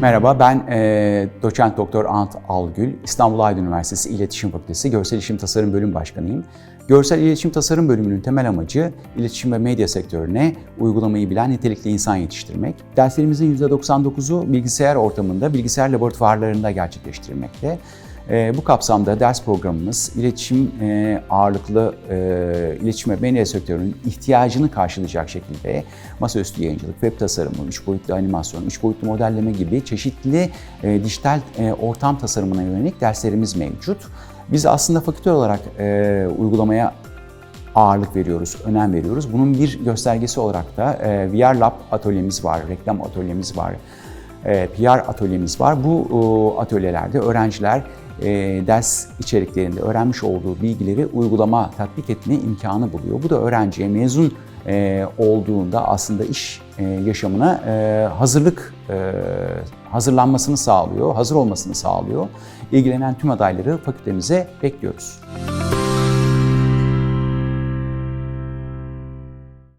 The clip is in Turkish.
Merhaba, ben e, doçent doktor Ant Algül, İstanbul Aydın Üniversitesi İletişim Fakültesi Görsel İletişim Tasarım Bölüm Başkanıyım. Görsel İletişim Tasarım Bölümünün temel amacı iletişim ve medya sektörüne uygulamayı bilen nitelikli insan yetiştirmek. Derslerimizin %99'u bilgisayar ortamında, bilgisayar laboratuvarlarında gerçekleştirilmekte. E, bu kapsamda ders programımız iletişim e, ağırlıklı e, iletişim ve medya sektörünün ihtiyacını karşılayacak şekilde masaüstü yayıncılık, web tasarımı, üç boyutlu animasyon, üç boyutlu modelleme gibi çeşitli e, dijital ortam tasarımına yönelik derslerimiz mevcut. Biz aslında fakülte olarak e, uygulamaya ağırlık veriyoruz, önem veriyoruz. Bunun bir göstergesi olarak da e, VR Lab atölyemiz var, reklam atölyemiz var, PR atölyemiz var. Bu o, atölyelerde öğrenciler e, ders içeriklerinde öğrenmiş olduğu bilgileri uygulama, tatbik etme imkanı buluyor. Bu da öğrenciye mezun e, olduğunda aslında iş e, yaşamına e, hazırlık e, hazırlanmasını sağlıyor, hazır olmasını sağlıyor. İlgilenen tüm adayları fakültemize bekliyoruz.